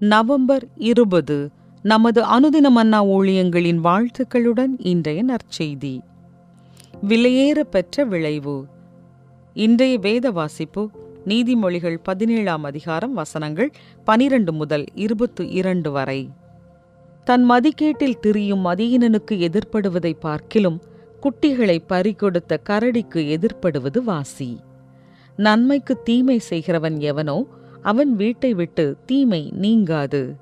November இருபது நமது அனுதின மன்னா ஊழியங்களின் வாழ்த்துக்களுடன் இன்றைய நற்செய்தி. விலையேற பெற்ற விளைவு. இன்றைய வேத வாசிப்பு நீதிமொழிகள் பதினேழாம் அதிகாரம் வசனங்கள் பனிரெண்டு முதல் இருபத்து இரண்டு வரை. தன் மதிக்கேட்டில் திரியும் மதியினனுக்கு எதிர்ப்படுவதை பார்க்கிலும் குட்டிகளை பறிகொடுத்த கரடிக்கு எதிர்ப்படுவது வாசி. நன்மைக்கு தீமை செய்கிறவன் எவனோ அவன் வீட்டை விட்டு தீமை நீங்காது.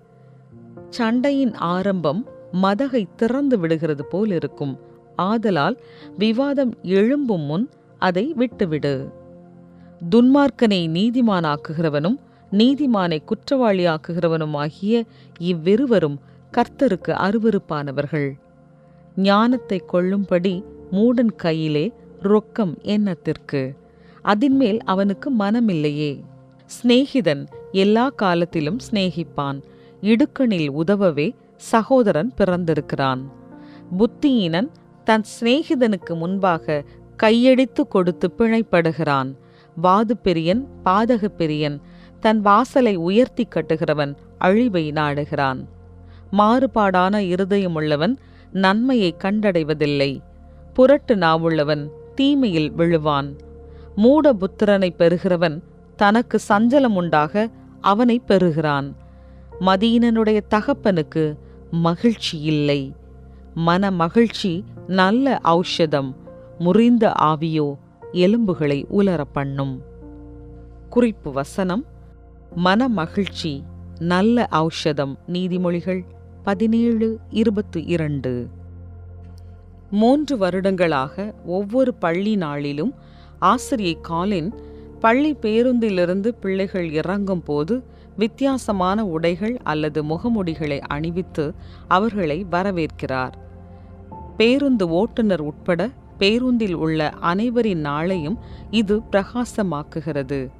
சண்டையின் ஆரம்பம் மதகை திறந்து விடுகிறது போல் இருக்கும். ஆதலால் விவாதம் எழும்பும் முன் அதை விட்டுவிடு. துன்மார்க்கனை நீதிமானாக்குகிறவனும் நீதிமானை குற்றவாளியாக்குகிறவனும் ஆகிய இவ்விருவரும் கர்த்தருக்கு அருவருப்பானவர்கள். ஞானத்தை கொள்ளும்படி மூடன் கையிலே ரொக்கம் எண்ணத்திற்கு. அதின்மேல் அவனுக்கு மனமில்லையே. சிநேகிதன் எல்லா காலத்திலும் சிநேகிப்பான். இடுக்கணில் உதவவே சகோதரன் பிறந்திருக்கிறான். புத்தியினன் தன் சிநேகிதனுக்கு முன்பாக கையடித்து கொடுத்து பிழைப்படுகிறான். வாது பெரியன் பாதக பெரியன் தன் வாசலை உயர்த்தி கட்டுகிறவன் அழிவை நாடுகிறான். மாறுபாடான இருதயமுள்ளவன் நன்மையை கண்டடைவதில்லை. புரட்டு நாவுள்ளவன் தீமையில் விழுவான். மூட புத்திரனை பெறுகிறவன் தனக்கு சஞ்சலம் உண்டாக அவனை பெறுகிறான். மதியினனுடைய தகப்பனுக்கு மகிழ்ச்சி இல்லை. மன மகிழ்ச்சி நல்ல ஔஷதம் முறிந்த ஆவியோ எலும்புகளை உலர பண்ணும். குறிப்பு வசனம் மன மகிழ்ச்சி நல்ல ஔஷதம் நீதிமொழிகள் பதினேழு இருபத்து இரண்டு. மூன்று வருடங்களாக ஒவ்வொரு பள்ளி நாளிலும் ஆசிரியை காலின் பள்ளி பேருந்திலிருந்து பிள்ளைகள் இறங்கும் போது வித்தியாசமான உடைகள் அல்லது முகமுடிகளை அணிவித்து அவர்களை வரவேற்கிறார். பேருந்து ஓட்டுநர் உட்பட பேருந்தில் உள்ள அனைவரின் நாளையும் இது பிரகாசமாக்குகிறது.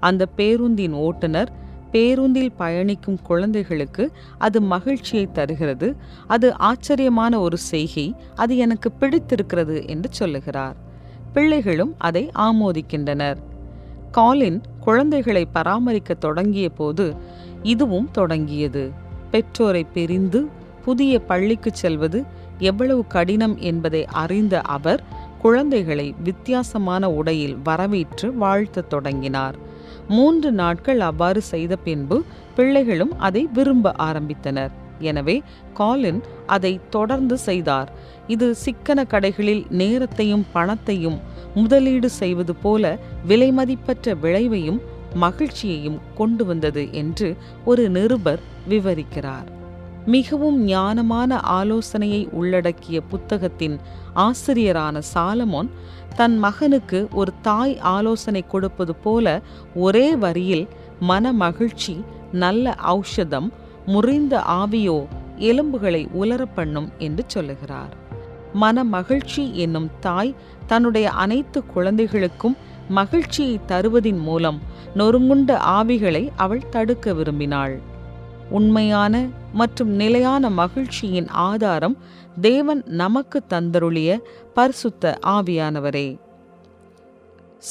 அந்த பேருந்தின் ஓட்டுநர் பேருந்தில் பயணிக்கும் குழந்தைகளுக்கு அது மகிழ்ச்சியை தருகிறது. அது ஆச்சரியமான ஒரு செய்கை அது எனக்கு பிடித்திருக்கிறது என்று சொல்லுகிறார். பிள்ளைகளும் அதை ஆமோதிக்கின்றனர். காலின் குழந்தைகளை பராமரிக்க தொடங்கிய போது இதுவும் தொடங்கியது. பெற்றோரை பிரிந்து புதிய பள்ளிக்கு செல்வது எவ்வளவு கடினம் என்பதை அறிந்த அவர் குழந்தைகளை வித்தியாசமான உடையில் வரவேற்று வாழ்த்தத் தொடங்கினார். மூன்று நாட்கள் அவ்வாறு செய்த பின்பு பிள்ளைகளும் அதை விரும்ப ஆரம்பித்தனர். எனவே காலின் அதை தொடர்ந்து செய்தார். இது சிக்கன கடைகளில் நேரத்தையும் பணத்தையும் முதலீடு செய்வது போல விலைமதிப்பற்ற விளைவையும் மகிழ்ச்சியையும் கொண்டு வந்தது என்று ஒரு நிருபர் விவரிக்கிறார். மிகவும் ஞானமான ஆலோசனையை உள்ளடக்கிய புத்தகத்தின் ஆசிரியரான சாலமோன் தன் மகனுக்கு ஒரு தாய் ஆலோசனை கொடுப்பது போல ஒரே வரியில் மன மகிழ்ச்சி நல்ல ஔஷதம் முறிந்த ஆவியோ எலும்புகளை உலர பண்ணும் என்று சொல்லுகிறார். மன மகிழ்ச்சி என்னும் தாய் தன்னுடைய அனைத்து குழந்தைகளுக்கும் மகிழ்ச்சியை தருவதின் மூலம் நொறுங்குண்ட ஆவிகளை அவள் தடுக்க விரும்பினாள். உண்மையான மற்றும் நிலையான மகிழ்ச்சியின் ஆதாரம் தேவன் நமக்கு தந்தருளிய பரிசுத்த ஆவியானவரே.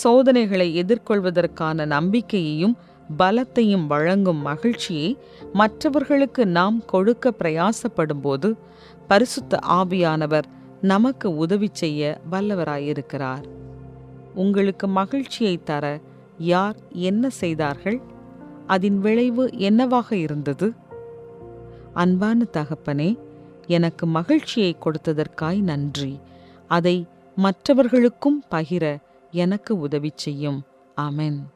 சோதனைகளை எதிர்கொள்வதற்கான நம்பிக்கையையும் பலத்தையும் வழங்கும் மகிழ்ச்சியை மற்றவர்களுக்கு நாம் கொடுக்க பிரயாசப்படும்போது பரிசுத்த ஆவியானவர் நமக்கு உதவி செய்ய வல்லவராயிருக்கிறார். உங்களுக்கு மகிழ்ச்சியை தர யார் என்ன செய்தார்கள்? அதன் விளைவு என்னவாக இருந்தது? அன்பான தகப்பனே எனக்கு மகிழ்ச்சியை கொடுத்ததற்காய் நன்றி. அதை மற்றவர்களுக்கும் பகிர எனக்கு உதவி செய்யும். ஆமென்.